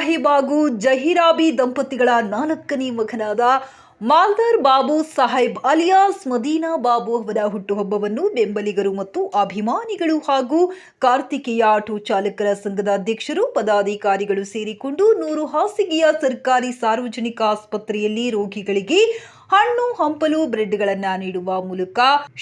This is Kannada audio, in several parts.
ಸಾಹೇಬ್ ಹಾಗೂ ಜಹೀರಾಬಿ ದಂಪತಿಗಳ ನಾಲ್ಕನೇ ಮಗನಾದ ಮಾಲ್ದಾರ್ ಬಾಬು ಸಾಹೇಬ್ ಅಲಿಯಾಸ್ ಮದೀನಾ ಬಾಬು ಅವರ ಹುಟ್ಟುಹಬ್ಬವನ್ನು ಬೆಂಬಲಿಗರು ಮತ್ತು ಅಭಿಮಾನಿಗಳು ಹಾಗೂ ಕಾರ್ತಿಕೇಯ ಆಟೋ ಚಾಲಕರ ಸಂಘದ ಅಧ್ಯಕ್ಷರು, ಪದಾಧಿಕಾರಿಗಳು ಸೇರಿಕೊಂಡು ನೂರು ಹಾಸಿಗೆಯ ಸರ್ಕಾರಿ ಸಾರ್ವಜನಿಕ ಆಸ್ಪತ್ರೆಯಲ್ಲಿ ರೋಗಿಗಳಿಗೆ ಹಣ್ಣು, ಹಂಪಲು, ಬ್ರೆಡ್ಗಳನ್ನು ನೀಡುವ ಮೂಲಕ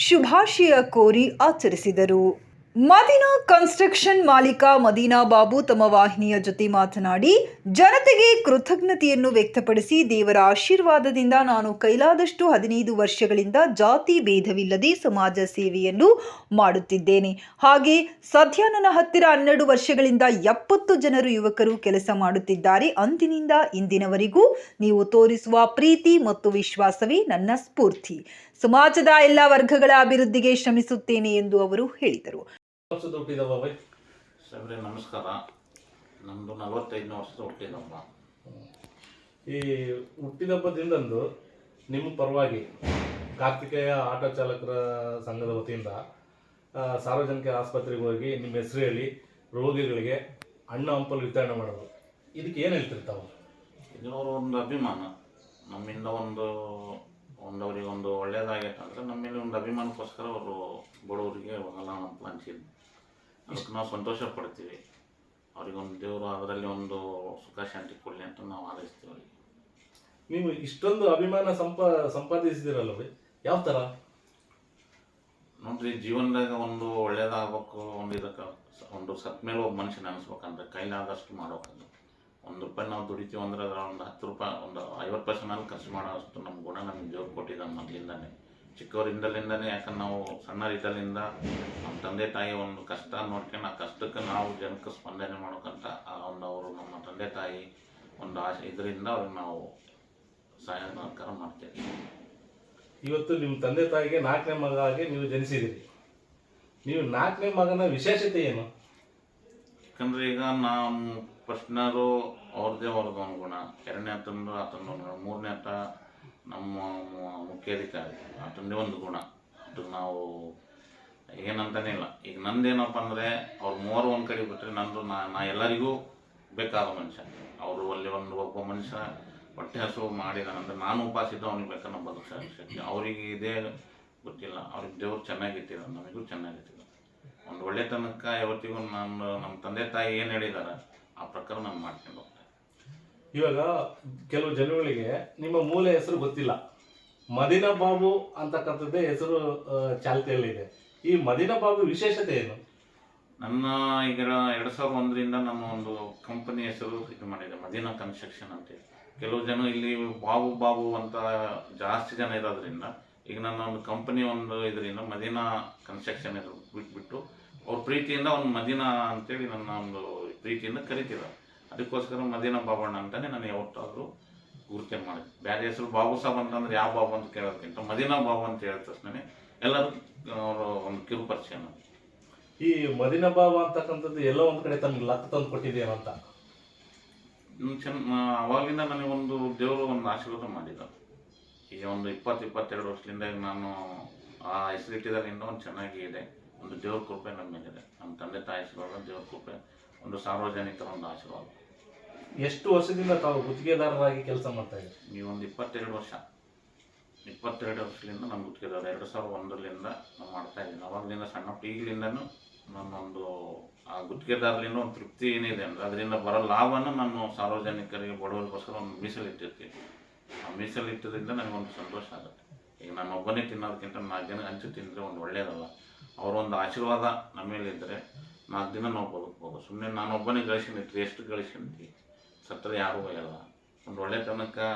ಶುಭಾಶಯ ಕೋರಿ ಆಚರಿಸಿದರು. ಮದೀನಾ ಕನ್ಸ್ಟ್ರಕ್ಷನ್ ಮಾಲೀಕ ಮದೀನಾ ಬಾಬು ತಮ್ಮ ವಾಹಿನಿಯ ಜೊತೆ ಮಾತನಾಡಿ, ಜನತೆಗೆ ಕೃತಜ್ಞತೆಯನ್ನು ವ್ಯಕ್ತಪಡಿಸಿ ದೇವರ ಆಶೀರ್ವಾದದಿಂದ ನಾನು ಕೈಲಾದಷ್ಟು ಹದಿನೈದು ವರ್ಷಗಳಿಂದ ಜಾತಿ ಭೇದವಿಲ್ಲದೆ ಸಮಾಜ ಸೇವೆಯನ್ನು ಮಾಡುತ್ತಿದ್ದೇನೆ. ಹಾಗೆ ಸದ್ಯ ನನ್ನ ಹತ್ತಿರ ಹನ್ನೆರಡು ವರ್ಷಗಳಿಂದ ಎಪ್ಪತ್ತು ಜನರು ಯುವಕರು ಕೆಲಸ ಮಾಡುತ್ತಿದ್ದಾರೆ. ಅಂದಿನಿಂದ ಇಂದಿನವರೆಗೂ ನೀವು ತೋರಿಸುವ ಪ್ರೀತಿ ಮತ್ತು ವಿಶ್ವಾಸವೇ ನನ್ನ ಸ್ಫೂರ್ತಿ. ಸಮಾಜದ ಎಲ್ಲ ವರ್ಗಗಳ ಅಭಿವೃದ್ಧಿಗೆ ಶ್ರಮಿಸುತ್ತೇನೆ ಎಂದು ಅವರು ಹೇಳಿದರು. ನಮಸ್ಕಾರ. ನಮ್ಮದು ನಲವತ್ತೈದನೇ ವರ್ಷದ ಹುಟ್ಟಿದಪ್ಪ ಈ ಹುಟ್ಟಿದಪ್ಪದಿಂದಂದು ನಿಮ್ಮ ಪರವಾಗಿ ಕಾರ್ತಿಕೇಯ ಆಟೋ ಚಾಲಕರ ಸಂಘದ ವತಿಯಿಂದ ಸಾರ್ವಜನಿಕ ಆಸ್ಪತ್ರೆಗೆ ಹೋಗಿ ನಿಮ್ಮ ಹೆಸರು ಹೇಳಿ ರೋಗಿಗಳಿಗೆ ಹಣ್ಣು ಹಂಪಲು ವಿತರಣೆ ಮಾಡೋದು. ಇದಕ್ಕೆ ಏನು ಹೇಳ್ತಿರ್ತಾವ ಇದರವರು ಒಂದು ಅಭಿಮಾನ. ನಮ್ಮಿಂದ ಒಂದು ಒಂದು ಅವ್ರಿಗೆ ಒಂದು ಒಳ್ಳೇದಾಗೈತೆ ಅಂದರೆ ನಮ್ಮ ಮೇಲೆ ಒಂದು ಅಭಿಮಾನಕ್ಕೋಸ್ಕರ ಅವರು ಬಡವರಿಗೆ ಹೊಲ ಒಂದು ಹಂಚಿದ್ರು ಅದಕ್ಕೆ ನಾವು ಸಂತೋಷ ಪಡ್ತೀವಿ. ಅವ್ರಿಗೊಂದು ದೇವರು ಅದರಲ್ಲಿ ಒಂದು ಸುಖ ಶಾಂತಿ ಕೊಡಲಿ ಅಂತ ನಾವು ಹಾರೈಸ್ತೀವಿ ಅವರಿಗೆ. ನೀವು ಇಷ್ಟೊಂದು ಅಭಿಮಾನ ಸಂಪ ಸಂಪಾದಿಸಿದಿರಲ್ಲ ರೀ ಯಾವ ಥರ ನೋಡ್ರಿ ಜೀವನದಾಗ ಒಂದು ಒಳ್ಳೇದಾಗಬೇಕು ಒಂದು ಇದಕ್ಕೆ ಒಂದು ಸತ್ಮೇಲೆ ಒಬ್ಬ ಮನುಷ್ಯನ ಅನಿಸ್ಬೇಕಂದ್ರೆ ಕೈಲಾದಷ್ಟು ಮಾಡ್ಬೇಕಂದ್ರೆ ಒಂದು ರೂಪಾಯಿ ನಾವು ದುಡಿತೀವಿ ಅಂದ್ರೆ ಅದರ ಒಂದು ಹತ್ತು ರೂಪಾಯಿ ಒಂದು ಐವತ್ತು ಪರ್ಸೆಂಟ್ ಖರ್ಚು ಮಾಡೋ ಅಷ್ಟು ನಮ್ಮ ಗುಣ ನಮಗೆ ದೇವ್ರು ಕೊಟ್ಟಿದ್ದಾನೆ ಮೊದಲಿಂದಾನೆ. ಚಿಕ್ಕವರಿಂದಲಿಂದನೇ ಯಾಕಂದ್ರೆ ನಾವು ಸಣ್ಣರಿದ್ದಲಿಂದ ನಮ್ಮ ತಂದೆ ತಾಯಿ ಒಂದು ಕಷ್ಟ ನೋಡ್ಕೊಂಡು ಆ ಕಷ್ಟಕ್ಕೆ ನಾವು ಜನಕ್ಕೆ ಸ್ಪಂದನೆ ಮಾಡ್ಕೊಂತ ಆ ಒಂದು ಅವರು ನಮ್ಮ ತಂದೆ ತಾಯಿ ಒಂದು ಆಶೆ ಇದರಿಂದ ಅವ್ರಿಗೆ ನಾವು ಸಹಾಯ ಸಹಕಾರ ಮಾಡ್ತೇವೆ. ಇವತ್ತು ನಿಮ್ಮ ತಂದೆ ತಾಯಿಗೆ ನಾಲ್ಕನೇ ಮಗ ಆಗಿ ನೀವು ಜನಿಸಿದಿರಿ ನೀವು ನಾಲ್ಕನೇ ಮಗನ ವಿಶೇಷತೆ ಏನು? ಯಾಕಂದ್ರೆ ಈಗ ನಮ್ಮ ಫಸ್ಟ್ನರು ಅವ್ರದ್ದೇ ಅವ್ರದ್ದು ಒಂದು ಗುಣ ಎರಡನೇ ಆತಂದು ಆತಂದು ಒಂದು ಮೂರನೇ ಆತ ನಮ್ಮ ಮುಖ್ಯಾಧಿಕಾರಿ ಆತಂದೇ ಒಂದು ಗುಣ. ಅದು ನಾವು ಏನಂತಾನೆ ಇಲ್ಲ. ಈಗ ನಂದೇನಪ್ಪ ಅಂದರೆ ಅವ್ರು ಮೂವರು ಒಂದು ಕಡೆ ಬಿಟ್ಟರೆ ನಂದು ನಾ ನಾ ಎಲ್ಲರಿಗೂ ಬೇಕಾದ ಮನುಷ್ಯ. ಅವರು ಅಲ್ಲಿ ಒಂದು ಒಬ್ಬ ಮನುಷ್ಯ ಹೊಟ್ಟೆ ಹಸು ಮಾಡಿದಾನಂದ್ರೆ ನಾನು ಉಪಾಸಿದ್ದು ಅವ್ನಿಗೆ ಬೇಕಾದ ಬದುಕ ಶಕ್ತಿ ಅವರಿಗೆ ಇದೇ ಗೊತ್ತಿಲ್ಲ. ಅವ್ರಿಗೆ ದೇವ್ರು ಚೆನ್ನಾಗಿಟ್ಟಿದ ನಮಗೂ ಚೆನ್ನಾಗಿಟ್ಟಿದ ಒಂದು ಒಳ್ಳೆತನಕ್ಕೆ ಯಾವತ್ತಿಗೂ ನಾನು ನಮ್ಮ ತಂದೆ ತಾಯಿ ಏನು ಹೇಳಿದಾರೆ, ಆ ಪ್ರಕಾರ ನಾನು ಮಾಡ್ಕೊಂಡು ಇವಾಗ ಕೆಲವು ಜನಗಳಿಗೆ ನಿಮ್ಮ ಮೂಲ ಹೆಸರು ಗೊತ್ತಿಲ್ಲ. ಮದಿನ ಬಾಬು ಅಂತಕ್ಕಂಥದ್ದೇ ಹೆಸರು ಚಾಲ್ತಿಯಲ್ಲಿದೆ ಈ ಮದಿನ ಬಾಬು ವಿಶೇಷತೆ ಏನು? ನನ್ನ ಈಗ ಎರಡು ಸಾವಿರದ ಒಂದರಿಂದ ನಮ್ಮ ಒಂದು ಕಂಪನಿ ಹೆಸರು ಇದು ಮಾಡಿದೆ, ಮದೀನಾ ಕನ್ಸ್ಟ್ರಕ್ಷನ್ ಅಂತೇಳಿ ಕೆಲವು ಜನ ಇಲ್ಲಿ ಬಾಬು ಬಾಬು ಅಂತ ಜಾಸ್ತಿ ಜನ ಇರೋದ್ರಿಂದ, ಈಗ ನನ್ನ ಒಂದು ಕಂಪನಿ ಒಂದು ಇದರಿಂದ ಮದೀನಾ ಕನ್ಸ್ಟ್ರಕ್ಷನ್ ಇದು ಬಿಟ್ಬಿಟ್ಟು, ಅವ್ರ ಪ್ರೀತಿಯಿಂದ ಒಂದು ಮದೀನಾ ಅಂತೇಳಿ ನನ್ನ ಒಂದು ಪ್ರೀತಿಯಿಂದ ಕರಿತಿದ್ದಾರೆ. ಅದಕ್ಕೋಸ್ಕರ ಮದೀನ ಬಾಬಣ್ಣ ಅಂತಾನೆ ನಾನು ಯಾವತ್ತಾದರೂ ಗುರುತೆ ಮಾಡಿದೆ ಬೇರೆ ಹೆಸರು ಬಾಬು ಸಾಬ್ ಅಂತಂದ್ರೆ ಯಾವ ಬಾಬು ಅಂತ ಕೇಳೋದಕ್ಕಿಂತ ಮದೀನಾ ಬಾಬು ಅಂತ ಹೇಳಿದ ತಕ್ಷಣನೇ ಎಲ್ಲರೂ ಅವರು ಒಂದು ಕಿರು ಪರಿಚಯ ಈ ಮದಿನಾ ಬಾಬಾ ಅಂತಕ್ಕಂಥದ್ದು ಎಲ್ಲೋ ಒಂದು ಕಡೆ ತನ್ನ ಲಕ್ ತಂದು ಕೊಟ್ಟಿದ್ದೇನೋ ಅಂತ? ಇನ್ನು ಚೆನ್ನ ಅವಾಗಿಂದ ಒಂದು ದೇವರು ಒಂದು ಆಶೀರ್ವಾದ ಮಾಡಿದ ಈಗ ಒಂದು ಇಪ್ಪತ್ತು ಇಪ್ಪತ್ತೆರಡು ವರ್ಷದಿಂದ ನಾನು ಆ ಹೆಸರಿಟ್ಟಿದಾಗಿಂದ ಒಂದು ಚೆನ್ನಾಗಿ ಇದೆ. ಒಂದು ದೇವ್ರ ಕೃಪೆ ನಮ್ಮ ಮೇಲಿದೆ ನಮ್ಮ ತಂದೆ ತಾಯಿ ಹೆಸರು ದೇವ್ರ ಕೃಪೆ. ಒಂದು ಸಾರ್ವಜನಿಕರ ಒಂದು ಆಶೀರ್ವಾದ. ಎಷ್ಟು ವರ್ಷದಿಂದ ತಾವು ಗುತ್ತಿಗೆದಾರರಾಗಿ ಕೆಲಸ ಮಾಡ್ತಾ ಇದ್ದೀರಿ? ನೀವು ಒಂದು ಇಪ್ಪತ್ತೆರಡು ವರ್ಷ. ಇಪ್ಪತ್ತೆರಡು ವರ್ಷದಿಂದ ನಮ್ಮ ಗುತ್ತಿಗೆದಾರ. ಎರಡು ಸಾವಿರದ ಒಂದರಿಂದ ನಾವು ಮಾಡ್ತಾ ಇದ್ದೀನಿ. ಅವಾಗಲಿಂದ ಸಣ್ಣ ಪೀಗಿಲಿಂದನೂ ನನ್ನೊಂದು ಆ ಗುತ್ತಿಗೆದಾರಲಿಂದ ಒಂದು ತೃಪ್ತಿ ಏನಿದೆ ಅಂದರೆ ಅದರಿಂದ ಬರೋ ಲಾಭನ ನಾನು ಸಾರ್ವಜನಿಕರಿಗೆ ಬಡವರಿಗೋಸ್ಕರ ಒಂದು ಮೀಸಲಿಟ್ಟಿರ್ತೀನಿ. ಆ ಮೀಸಲಿಟ್ಟಿದ್ದರಿಂದ ನನಗೊಂದು ಸಂತೋಷ ಆಗುತ್ತೆ. ಈಗ ನಾನು ಒಬ್ಬನೇ ತಿನ್ನೋದಕ್ಕಿಂತ ನಾಲ್ಕು ಜನ ಹಂಚು ತಿಂದರೆ ಒಂದು ಒಳ್ಳೆಯದಲ್ಲ ಅವರೊಂದು ಆಶೀರ್ವಾದ ನಮ್ಮ ಮೇಲೆ ಇದ್ದರೆ ನಾಲ್ಕು ದಿನ ನಾವು ಬದುಕ್ಬೋದು ಸುಮ್ಮನೆ ನಾನು ಒಬ್ಬನೇ ಗಳಿಸಿನಿಟ್ರಿ ಎಷ್ಟು ಗಳಿಸ್ಕೊಂಡಿ. ಸತ್ತರೆ ಯಾರೂ ಒಯ್ಯಲ್ಲ ಒಂದು ಒಳ್ಳೆತನಕ್ಕೆ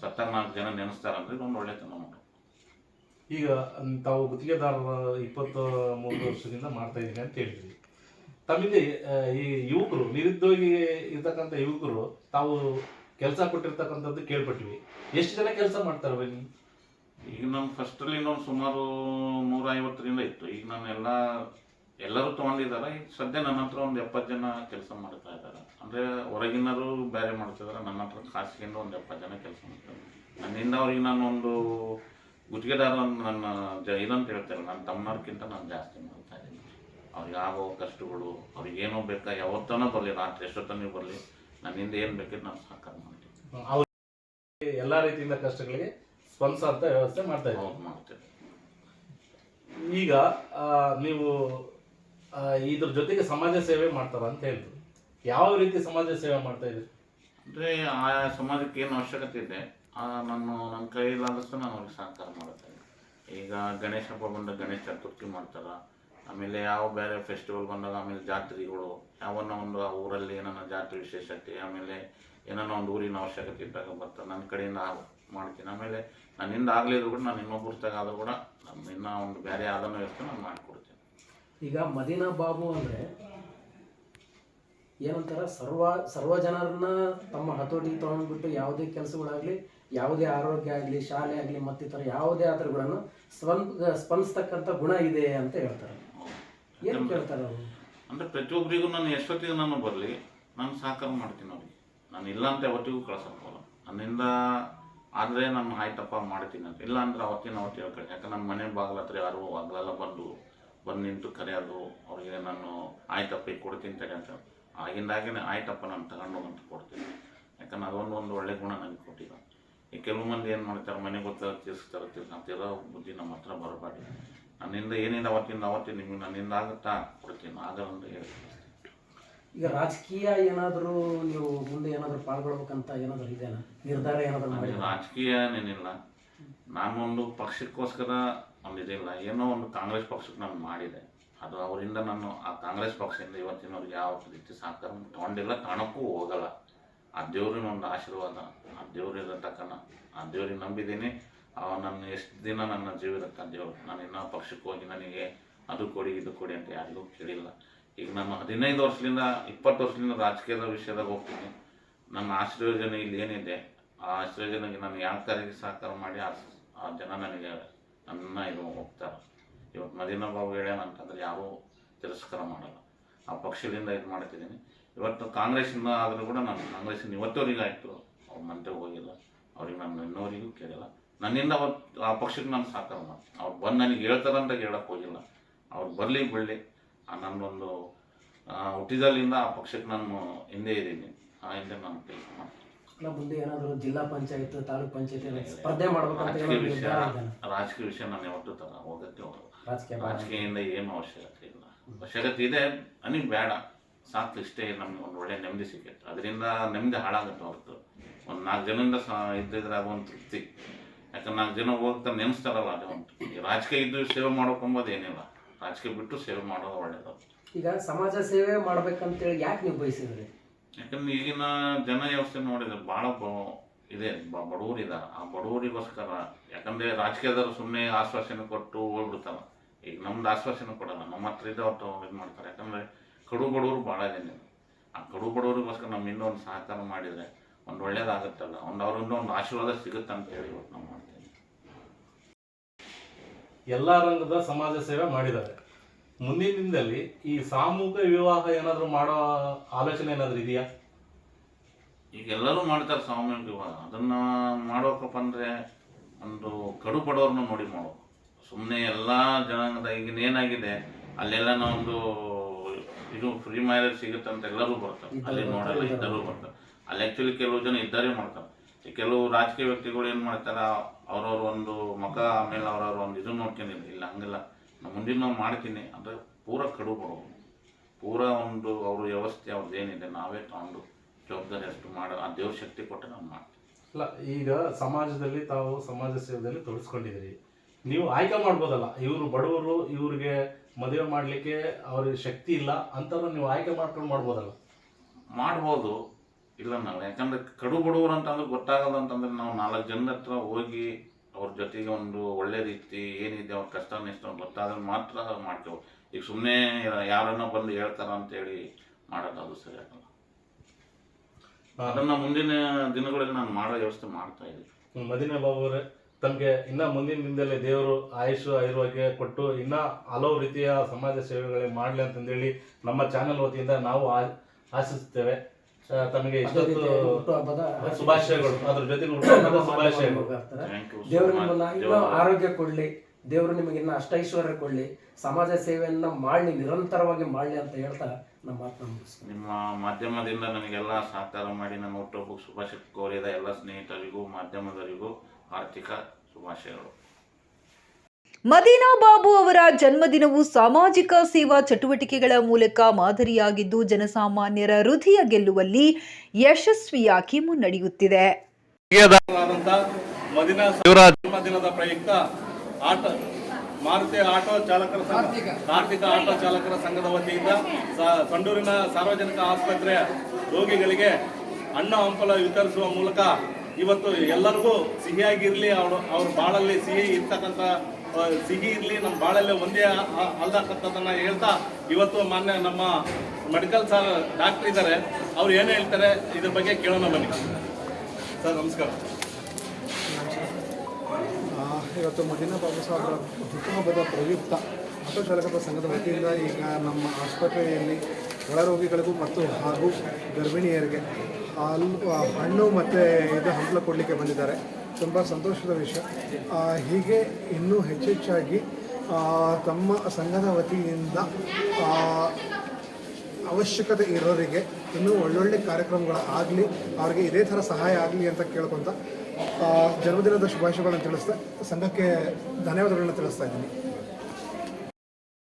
ಸತ್ತ ನಾಲ್ಕು ಜನ ನೆನೆಸ್ತಾರಂದ್ರೆ ಇದೊಂದು ಒಳ್ಳೆತನ ಮಾಡೋದು ಈಗ ತಾವು ಗುತ್ತಿಗೆದಾರರ ಇಪ್ಪತ್ತು ಮೂರು ವರ್ಷದಿಂದ ಮಾಡ್ತಾ ಇದ್ದೀನಿ ಅಂತ ಹೇಳಿದ್ವಿ ತಮಗೆ ಈ ಯುವಕರು ನಿರುದ್ಯೋಗಿ ಇರ್ತಕ್ಕಂಥ ಯುವಕರು ತಾವು ಕೆಲಸ ಕೊಟ್ಟಿರ್ತಕ್ಕಂಥದ್ದು ಕೇಳ್ಪಟ್ವಿ ಎಷ್ಟು ಜನ ಕೆಲಸ ಮಾಡ್ತಾರೆ ಬನ್ನಿ? ಈಗ ನಮ್ಮ ಫಸ್ಟಲ್ಲಿ ಇನ್ನೊಂದು ಸುಮಾರು ನೂರ ಐವತ್ತರಿಂದ ಇತ್ತು. ಈಗ ನಾನು ಎಲ್ಲ ಎಲ್ಲರೂ ತೊಗೊಂಡಿದ್ದಾರೆ. ಈಗ ಸದ್ಯ ನನ್ನ ಹತ್ರ ಒಂದು ಎಪ್ಪತ್ತು ಜನ ಕೆಲಸ ಮಾಡ್ತಾ ಇದ್ದಾರೆ. ಅಂದರೆ ಹೊರಗಿನರು ಬೇರೆ ಮಾಡ್ತಿದ್ದಾರೆ. ನನ್ನ ಹತ್ರ ಖಾಸಗಿಯಿಂದ ಒಂದು ಎಪ್ಪತ್ತು ಜನ ಕೆಲಸ ಮಾಡ್ತಾರೆ. ನನ್ನಿಂದ ಅವ್ರಿಗೆ ನಾನು ಒಂದು ಗುತ್ತಿಗೆದಾರ ನನ್ನ ಜ ಇದಂತ ಹೇಳ್ತಾರೆ. ನನ್ನ ತಮ್ಮನವ್ರಕ್ಕಿಂತ ನಾನು ಜಾಸ್ತಿ ಮಾಡ್ತಾ ಇದ್ದೀನಿ. ಅವ್ರಿಗೆ ಆಗೋ ಕಷ್ಟಗಳು ಅವ್ರಿಗೆ ಏನೋ ಬೇಕಾ ಯಾವತ್ತನೋ ಬರಲಿ ರಾತ್ರಿ ಎಷ್ಟೊತ್ತನೇ ಬರಲಿ ನನ್ನಿಂದ ಏನು ಬೇಕಿದ್ದು ನಾನು ಸಹಕಾರ ಮಾಡ್ತೀನಿ. ಎಲ್ಲ ರೀತಿಯಿಂದ ಕಷ್ಟಗಳಿಗೆ ಸ್ಪಂದಿಸೋಂಥ ವ್ಯವಸ್ಥೆ ಮಾಡ್ತಾ ಇದ್ದೀವಿ ಮಾಡ್ತೇವೆ. ಈಗ ನೀವು ಇದ್ರ ಜೊತೆಗೆ ಸಮಾಜ ಸೇವೆ ಮಾಡ್ತಾರ ಅಂತ ಹೇಳಿದ್ರು. ಯಾವ ರೀತಿ ಸಮಾಜ ಸೇವೆ ಮಾಡ್ತಾ ಇದ್ರಿ? ಅಂದರೆ ಆ ಸಮಾಜಕ್ಕೆ ಏನು ಅವಶ್ಯಕತೆ ಇದೆ? ಆ, ನಾನು ನನ್ನ ಕೈಲಾದಷ್ಟು ನಾನು ಅವ್ರಿಗೆ ಸಹಕಾರ ಮಾಡುತ್ತೇನೆ. ಈಗ ಗಣೇಶ ಹಬ್ಬ ಬಂದಾಗ ಗಣೇಶ ಚತುರ್ಥಿ ಮಾಡ್ತಾರ. ಆಮೇಲೆ ಯಾವ ಬೇರೆ ಫೆಸ್ಟಿವಲ್ ಬಂದಾಗ ಆಮೇಲೆ ಜಾತ್ರೆಗಳು ಯಾವನ್ನ ಒಂದು ಆ ಊರಲ್ಲಿ ಏನಾನ ಜಾತ್ರೆ ವಿಶೇಷತೆ, ಆಮೇಲೆ ಏನಾನ ಒಂದು ಊರಿನ ಅವಶ್ಯಕತೆ ಇದ್ದಾಗ ಬರ್ತಾರೆ. ನನ್ನ ಕಡೆಯಿಂದ ಮಾಡ್ತೀನಿ. ಆಮೇಲೆ ನನ್ನಿಂದ ಆಗಲಿದ್ರು ಕೂಡ, ನಾನು ಇನ್ನೊಬ್ಬರ ಆದರೂ ಕೂಡ ಇನ್ನೂ ಒಂದು ಬೇರೆ ಆದನ ವ್ಯವಸ್ಥೆ ನಾನು ಮಾಡಿಕೊಡ್ತೀನಿ. ಈಗ ಮದೀನಾ ಬಾಬು ಅಂದರೆ ಏನಂತಾರ? ಸರ್ವ ಸರ್ವ ಜನರನ್ನ ತಮ್ಮ ಹತೋಟಿಗೆ ತೊಗೊಂಡ್ಬಿಟ್ಟು ಯಾವುದೇ ಕೆಲಸಗಳಾಗಲಿ ಯಾವುದೇ ಆರೋಗ್ಯ ಆಗಲಿ ಶಾಲೆ ಆಗಲಿ ಮತ್ತಿತರ ಯಾವುದೇ ಆತರಗಳನ್ನು ಸ್ಪಂದ ಸ್ಪಂದಿಸ್ತಕ್ಕಂಥ ಗುಣ ಇದೆ ಅಂತ ಹೇಳ್ತಾರೆ. ಏನು ಕೇಳ್ತಾರೆ ಅವರು? ಅಂದರೆ ಪ್ರತಿಯೊಬ್ಬರಿಗೂ ನಾನು ಎಷ್ಟೊತ್ತಿಗೆ ನಾನು ಬರಲಿ ನಾನು ಸಹಕಾರ ಮಾಡ್ತೀನಿ ಅವ್ರಿಗೆ. ನಾನು ಇಲ್ಲ ಅಂತ ಯಾವತ್ತಿಗೂ ಕಳ್ಸೋಕ್ಕಲ್ಲ ನನ್ನಿಂದ ಆದರೆ ನಾನು ಆಯ್ತಪ್ಪ ಮಾಡ್ತೀನಿ ಅಂತ. ಇಲ್ಲ ಅಂದ್ರೆ ಅವತ್ತಿನ ಅವತ್ತು ಹೇಳ್ಕೊಳ್ಳಿ ಯಾಕಂದ್ರೆ ನನ್ನ ಮನೆ ಬಾಗ್ಲತ್ರ ಯಾರು ಬಾಗಿಲೆಲ್ಲ ಬಂದು ಬಂದು ನಿಂತು ಕರೆಯೋದು ಅವ್ರಿಗೆ ನಾನು ಆಯ್ತಪ್ಪ ಈಗ ಕೊಡ್ತೀನಿ ತಡಿ ಅಂತ ಆಗಿಂದಾಗೆ ಆಯ್ತಪ್ಪ ನಾನು ತಗೊಂಡು ಅಂತ ಕೊಡ್ತೀನಿ. ಯಾಕಂದ್ರೆ ಅದೊಂದು ಒಂದು ಒಳ್ಳೆ ಗುಣ ನನಗೆ ಕೊಟ್ಟಿಲ್ಲ ಈ ಕೆಲವು ಮಂದಿ ಏನು ಮಾಡ್ತಾರೆ ಮನೆಗೆ ಗೊತ್ತಾಗ ತೀರಿಸ್ತಾರೆ ತೀರ್ಸಂತಿರೋ ಬುದ್ಧಿ ನಮ್ಮ ಹತ್ರ ಬರಬಾರ್ದು. ನನ್ನಿಂದ ಏನಿಲ್ಲ ಅವತ್ತಿಂದ ಅವತ್ತಿನ ನಿಮ್ಗೆ ನನ್ನಿಂದ ಆಗುತ್ತಾ? ಕೊಡ್ತೀನಿ ಆಗಲ್ಲ ಅಂತ ಹೇಳಿ. ಈಗ ರಾಜಕೀಯ ಏನಾದರೂ ನೀವು ಮುಂದೆ ಏನಾದರೂ ಪಾಲ್ಗೊಳ್ಬೇಕಂತ ಏನಾದರೂ ಇದೆಯಾ ನಿರ್ಧಾರ ಏನಾದರೂ ರಾಜಕೀಯ ಏನಿಲ್ಲ. ನಾನು ಒಂದು ಪಕ್ಷಕ್ಕೋಸ್ಕರ ಒಂದು ಇದಿಲ್ಲ ಏನೋ ಒಂದು ಕಾಂಗ್ರೆಸ್ ಪಕ್ಷಕ್ಕೆ ನಾನು ಮಾಡಿದೆ. ಅದು ಅವರಿಂದ ನಾನು ಆ ಕಾಂಗ್ರೆಸ್ ಪಕ್ಷದಿಂದ ಇವತ್ತಿನವ್ರಿಗೆ ಯಾವ ರೀತಿ ಸಹಕಾರ ತೊಗೊಂಡಿಲ್ಲ ತಗೊಳಕ್ಕೂ ಹೋಗಲ್ಲ. ಆ ದೇವ್ರಿನ ಒಂದು ಆಶೀರ್ವಾದ, ಆ ದೇವ್ರಿರೋ ತಕ್ಕನ ಆ ದೇವ್ರಿಗೆ ನಂಬಿದ್ದೀನಿ. ಅವ ನನ್ನ ಎಷ್ಟು ದಿನ ನನ್ನ ಜೀವಿರತ್ತ ದೇವ್ರು, ನಾನು ಇನ್ನೂ ಪಕ್ಷಕ್ಕೆ ಹೋಗಿ ನನಗೆ ಅದು ಕೊಡಿ, ಇದು ಕೊಡಿ ಅಂತ ಯಾರಿಗೂ ಕೇಳಿಲ್ಲ. ಈಗ ನಾನು ಹದಿನೈದು ವರ್ಷದಿಂದ, ಇಪ್ಪತ್ತು ವರ್ಷದಿಂದ ರಾಜಕೀಯದ ವಿಷಯದಾಗ ಹೋಗ್ತೀನಿ. ನನ್ನ ಆಶೀರ್ವಜನೆ ಇಲ್ಲಿ ಏನಿದೆ ಆ ಆಶೀರ್ವಚನೆಗೆ ನಾನು ಯಾವ ಕಾರ್ಯಕ್ಕೆ ಸಹಕಾರ ಮಾಡಿ, ಆ ಆ ಜನ ನನಗೆ ನನ್ನ ಇದು ಹೋಗ್ತಾರೆ ಇವತ್ತು ಮದೀನಾ ಬಾಬು ಹೇಳ್ಯಾನ ಅಂತಂದ್ರೆ ಯಾರೂ ತಿರಸ್ಕಾರ ಮಾಡಲ್ಲ. ಆ ಪಕ್ಷದಿಂದ ಇದು ಮಾಡ್ತಿದ್ದೀನಿ. ಇವತ್ತು ಕಾಂಗ್ರೆಸ್ಸಿಂದ ಆದರೂ ಕೂಡ ನಾನು ಕಾಂಗ್ರೆಸ್ಸಿಂದ ಇವತ್ತವರೆಗೆ ಆಯಿತು. ಅವ್ರ ಮಂತ್ರಿಗೆ ಹೋಗಿಲ್ಲ. ಅವ್ರಿಗೆ ನಾನು ಇನ್ನೋರಿಗೂ ಕೇಳಿಲ್ಲ. ನನ್ನಿಂದ ಅವತ್ತು ಆ ಪಕ್ಷಕ್ಕೆ ನಾನು ಸಹಕಾರ ಮಾಡಿ ಅವ್ರು ಬಂದು ನನಗೆ ಹೇಳ್ತಾರಂತ ಹೇಳಕ್ಕೆ ಹೋಗಿಲ್ಲ. ಅವ್ರು ಬರಲಿ ಬಿಡಲಿ. ನನ್ನೊಂದು ಹುಟ್ಟಿದಲ್ಲಿಂದ ಆ ಪಕ್ಷಕ್ಕೆ ನಾನು ಹಿಂದೆ ಇದ್ದೀನಿ. ಆ ಹಿಂದೆ ನಾನು ಕೆಲಸ ಮಾಡ್ತೀನಿ. ಇಲ್ಲ ಮುಂದೆ ಏನಾದರೂ ಜಿಲ್ಲಾ ಪಂಚಾಯತ್ ತಾಲೂಕ್ ಪಂಚಾಯತ್ ಸ್ಪರ್ಧೆ ಮಾಡ್ಬೇಕಂತ ರಾಜಕೀಯ ಏನಾದ್ರು ವಿಷಯ ನಿರ್ಧಾರ ಇದೆಯಾ? ರಾಜಕೀಯ ವಿಷಯ ನಾನು ಯಾವತ್ತೂ ತರ ಹೋಗಕ್ಕೆ ಹೋಗಲ್ಲ ರಾಜಕೀಯ ರಾಜಕೀಯದಿಂದ ಏನು ಅವಶ್ಯಕತೆ ಇಲ್ಲ. ಅವಶ್ಯಕತೆ ಇದೆ ನನಗೆ ಬೇಡ. ಸಾಕು ಇಷ್ಟೇ ನಮ್ಗೆ ಒಂದು ಒಳ್ಳೆ ನೆಮ್ಮದಿ ಸಿಗುತ್ತೆ. ಅದರಿಂದ ನೆಮ್ಮದಿ ಹಾಳಾಗುತ್ತೆ ಹೊರತು. ಒಂದು ನಾಲ್ಕು ಜನದಿಂದ ಸಹ ಇದ್ದಿದ್ರೆ ಅದೊಂದು ತೃಪ್ತಿ. ಯಾಕಂದ್ರೆ ನಾಲ್ಕು ಜನ ಹೋಗ್ತಾ ನೆನೆಸ್ತಾರಲ್ಲ ಅದು ಉಂಟು ಈ ರಾಜಕೀಯ ಇದ್ದು ಸೇವೆ ಮಾಡ್ಕೊಂಬೋದು ಏನಿಲ್ಲ. ರಾಜಕೀಯ ಬಿಟ್ಟು ಸೇವೆ ಮಾಡೋದು ಒಳ್ಳೇದು. ಈಗ ಸಮಾಜ ಸೇವೆ ಮಾಡ್ಬೇಕಂತೇಳಿ ಯಾಕೆ ನೀವು ಬಯಸಿದ್ರಿ ಯಾಕಂದ್ರೆ ಈಗಿನ ಜನ ವ್ಯವಸ್ಥೆ ನೋಡಿದ್ರೆ ಭಾಳ ಬ ಇದೆ ಬಡವರಿದ್ದಾರೆ ಆ ಬಡವರಿಗೋಸ್ಕರ, ಯಾಕಂದ್ರೆ ರಾಜಕೀಯದವರು ಸುಮ್ಮನೆ ಆಶ್ವಾಸನೆ ಕೊಟ್ಟು ಹೋಗ್ಬಿಡ್ತಾರ. ಈಗ ನಮ್ದು ಆಶ್ವಾಸನೆ ಕೊಡಲ್ಲ, ನಮ್ಮ ಹತ್ರ ಇದೆ ಅವ್ರು ಇದು ಮಾಡ್ತಾರೆ. ಯಾಕಂದ್ರೆ ಕಡು ಬಡವರು ಭಾಳ ಇದೆ ಆ ಕಡು ಬಡವರಿಗೋಸ್ಕರ ನಮ್ಮ ಇನ್ನೊಂದು ಸಹಕಾರ ಮಾಡಿದರೆ ಒಂದು ಒಳ್ಳೇದಾಗುತ್ತಲ್ಲ, ಒಂದು ಅವ್ರಿಂದ ಒಂದು ಆಶೀರ್ವಾದ ಸಿಗುತ್ತೆ ಅಂತ ಹೇಳಿ ಇವತ್ತು ನಾವು ಮಾಡ್ತೀವಿ ಎಲ್ಲ ರಂಗದ ಸಮಾಜ ಸೇವೆ ಮಾಡಿದ್ದಾರೆ. ಮುಂದಿನ ದಿನದಲ್ಲಿ ಈ ಸಾಮೂಹಿಕ ವಿವಾಹ ಏನಾದರೂ ಮಾಡೋ ಆಲೋಚನೆ ಏನಾದರೂ ಇದೆಯಾ? ಈಗ ಎಲ್ಲರೂ ಮಾಡ್ತಾರೆ ಸಾಮೂಹಿಕ ವಿವಾಹ. ಅದನ್ನ ಮಾಡ್ಬೇಕಪ್ಪ ಅಂದ್ರೆ ಒಂದು ಕಡು ಬಡವ್ರನ್ನ ನೋಡಿ ಮಾಡೋ. ಸುಮ್ಮನೆ ಎಲ್ಲ ಜನಾಂಗದ ಈಗಿನ ಏನಾಗಿದೆ ಅಲ್ಲೆಲ್ಲ ಒಂದು ಇದು ಫ್ರೀ ಮ್ಯಾರೇಜ್ ಸಿಗುತ್ತೆ ಅಂತ ಎಲ್ಲರೂ ಬರ್ತಾರೆ. ಅಲ್ಲಿ ನೋಡಲ್ಲ ಇದ್ದರೂ ಬರ್ತಾರೆ. ಅಲ್ಲಿ ಆ್ಯಕ್ಚುಲಿ ಕೆಲವು ಜನ ಇದ್ದಾರೆ ಮಾಡ್ತಾರೆ. ಈ ಕೆಲವು ರಾಜಕೀಯ ವ್ಯಕ್ತಿಗಳು ಏನು ಮಾಡ್ತಾರೆ ಅವ್ರವ್ರ ಒಂದು ಮಗ ಆಮೇಲೆ ಅವ್ರವ್ರ ಒಂದು ಇದು ನೋಡ್ಕೊಂಡಿಲ್ಲ ಇಲ್ಲ ಹಂಗಿಲ್ಲ. ಮುಂದಿನ ನಾವು ಮಾಡ್ತೀನಿ ಅಂದರೆ ಪೂರ ಕಡು ಬರೋದು ಪೂರ ಒಂದು ಅವ್ರ ವ್ಯವಸ್ಥೆ ಅವ್ರದ್ದು ಏನಿದೆ ನಾವೇ ತಗೊಂಡು ಜವಾಬ್ದಾರಿ ಅಷ್ಟು ಮಾಡೋ ಆ ದೇವ್ರ ಶಕ್ತಿ ಕೊಟ್ಟರೆ ನಾವು ಮಾಡ್ತೀನಿ. ಅಲ್ಲ ಈಗ ಸಮಾಜದಲ್ಲಿ ತಾವು ಸಮಾಜ ಸೇವೆಯಲ್ಲಿ ತೊಡಸ್ಕೊಂಡಿದ್ದೀರಿ. ನೀವು ಆಯ್ಕೆ ಮಾಡ್ಬೋದಲ್ಲ ಇವರು ಬಡವರು ಇವ್ರಿಗೆ ಮದುವೆ ಮಾಡಲಿಕ್ಕೆ ಅವ್ರಿಗೆ ಶಕ್ತಿ ಇಲ್ಲ ಅಂಥವ್ರು ನೀವು ಆಯ್ಕೆ ಮಾಡ್ಕೊಂಡು ಮಾಡ್ಬೋದಲ್ಲ? ಮಾಡ್ಬೋದು. ಇಲ್ಲ ನಾವು ಯಾಕಂದ್ರೆ ಕಡು ಬಡವರು ಅಂತಂದ್ರೆ ಗೊತ್ತಾಗಲ್ಲ ಅಂತಂದ್ರೆ ನಾವು ನಾಲ್ಕು ಜನರ ಹತ್ರ ಹೋಗಿ ಅವ್ರ ಜೊತೆಗೆ ಒಂದು ಒಳ್ಳೆ ರೀತಿ ಏನಿದೆ ಅವ್ರ ಕಷ್ಟ ನಿಷ್ಟ ಗೊತ್ತಾದ್ರೆ ಮಾತ್ರ ಮಾಡ್ತೇವೆ. ಈಗ ಸುಮ್ಮನೆ ಯಾರನ್ನ ಬಂದು ಹೇಳ್ತಾರ ಅಂತೇಳಿ ಮಾಡೋದು ಅದು ಸರಿ ಆಗಲ್ಲ. ಅದನ್ನ ಮುಂದಿನ ದಿನಗಳಲ್ಲಿ ನಾನು ಮಾಡೋ ವ್ಯವಸ್ಥೆ ಮಾಡ್ತಾ ಇದ್ದೀನಿ. ಮದಿನ ಬಾಬು ಅವರೇ ತಮಗೆ ಇನ್ನ ಮುಂದಿನ ದಿನದಲ್ಲಿ ದೇವರು ಆಯುಷ್ ಆಯುರ್ವೇದ ಕೊಟ್ಟು ಇನ್ನ ಹಲವು ರೀತಿಯ ಸಮಾಜ ಸೇವೆಗಳೇ ಮಾಡಲಿ ಅಂತಂದೇಳಿ ನಮ್ಮ ಚಾನೆಲ್ ವತಿಯಿಂದ ನಾವು ಆ- ಆಶಿಸುತ್ತೇವೆ. ತಮಗೆ ಶುಭಾಶಯಗಳು. ಅದ್ರ ಜೊತೆಗೆ ಶುಭಾಶಯಗಳು. ದೇವರು ನಿಮ್ಮನ್ನ ಇನ್ನೂ ಆರೋಗ್ಯ ಕೊಡ್ಲಿ. ದೇವರು ನಿಮಗೆ ಇನ್ನ ಅಷ್ಟೈಶ್ವರ್ಯ ಕೊಡ್ಲಿ. ಸಮಾಜ ಸೇವೆಯನ್ನ ಮಾಡಲಿ ನಿರಂತರವಾಗಿ ಮಾಡಲಿ ಅಂತ ಹೇಳ್ತಾ ನಮ್ಮ ಮಾತನ್ನ ನಿಮ್ಮ ಮಾಧ್ಯಮದಿಂದ ನನಗೆಲ್ಲ ಸಹಕಾರ ಮಾಡಿ ನನ್ನ ಹುಟ್ಟುಹಬ್ಬಕ್ಕೆ ಶುಭಾಶಯ ಕೋರಿದ ಎಲ್ಲ ಸ್ನೇಹಿತರಿಗೂ ಮಾಧ್ಯಮದವರಿಗೂ ಆರ್ಥಿಕ ಶುಭಾಶಯಗಳು. ಮದೀನಾ ಬಾಬು ಅವರ ಜನ್ಮದಿನವು ಸಾಮಾಜಿಕ ಸೇವಾ ಚಟುವಟಿಕೆಗಳ ಮೂಲಕ ಮಾದರಿಯಾಗಿದ್ದು ಜನಸಾಮಾನ್ಯರ ಹೃದಯ ಗೆಲ್ಲುವಲ್ಲಿ ಯಶಸ್ವಿಯಾಗಿ ಮುನ್ನಡೆಯುತ್ತಿದೆ. ಜನ್ಮದಿನದ ಪ್ರಯುಕ್ತ ಆಟ ಮಾರುತಿ ಆಟೋ ಚಾಲಕರ ಸಂಘ ಕಾರ್ತಿಕ. ಆಟೋ ಚಾಲಕರ ಸಂಘದ ವತಿಯಿಂದ ಸಂಡೂರಿನ ಸಾರ್ವಜನಿಕ ಆಸ್ಪತ್ರೆಯ ರೋಗಿಗಳಿಗೆ ಹಣ್ಣು ಹಂಪಲ ವಿತರಿಸುವ ಮೂಲಕ ಇವತ್ತು ಎಲ್ಲರಿಗೂ ಸಿಹಿಯಾಗಿರಲಿ ಅವರು ಅವ್ರ ಬಾಳಲ್ಲಿ ಸಿಹಿ ಇರ್ತಕ್ಕಂಥ ಸಿಹಿ ಇರಲಿ ನಮ್ಮ ಬಾಳಲ್ಲೇ ಒಂದೇ ಅಲ್ದಾಕಂಥದ್ದನ್ನ ಹೇಳ್ತಾ ಇವತ್ತು ಮಾನ್ಯ ನಮ್ಮ ಮೆಡಿಕಲ್ ಸರ್ ಡಾಕ್ಟರ್ ಇದ್ದಾರೆ ಅವ್ರು ಏನು ಹೇಳ್ತಾರೆ, ಇದ್ರ ಬಗ್ಗೆ ಕೇಳೋಣ ಬನ್ನಿ. ಸರ್, ನಮಸ್ಕಾರ. ಇವತ್ತು ಮದೀನಾ ಬಾಬು ಸಾಹೇಬರ ಹುಟ್ಟುಹಬ್ಬದ ಪ್ರಯುಕ್ತ ಆಟೋ ಚಾಲಕರ ಸಂಘದ ವತಿಯಿಂದ ಈಗ ನಮ್ಮ ಆಸ್ಪತ್ರೆಯಲ್ಲಿ ಒಳರೋಗಿಗಳಿಗೂ ಮತ್ತು ಹಾಗೂ ಗರ್ಭಿಣಿಯರಿಗೆ ಹಾಲು ಹಣ್ಣು ಮತ್ತು ಇದು ಹಂಪಲು ಕೊಡಲಿಕ್ಕೆ ಬಂದಿದ್ದಾರೆ. ತುಂಬ ಸಂತೋಷದ ವಿಷಯ. ಹೀಗೆ ಇನ್ನೂ ಹೆಚ್ಚೆಚ್ಚಾಗಿ ತಮ್ಮ ಸಂಘದ ವತಿಯಿಂದ ಅವಶ್ಯಕತೆ ಇರೋರಿಗೆ ಇನ್ನೂ ಒಳ್ಳೊಳ್ಳೆ ಕಾರ್ಯಕ್ರಮಗಳು ಆಗಲಿ, ಅವ್ರಿಗೆ ಇದೇ ಥರ ಸಹಾಯ ಆಗಲಿ ಅಂತ ಕೇಳ್ಕೊತ ಜನ್ಮದಿನದ ಶುಭಾಶಯಗಳನ್ನು ತಿಳಿಸ್ತಾ, ಸಂಘಕ್ಕೆ ಧನ್ಯವಾದಗಳನ್ನ ತಿಳಿಸ್ತಾ ಇದ್ದೀನಿ.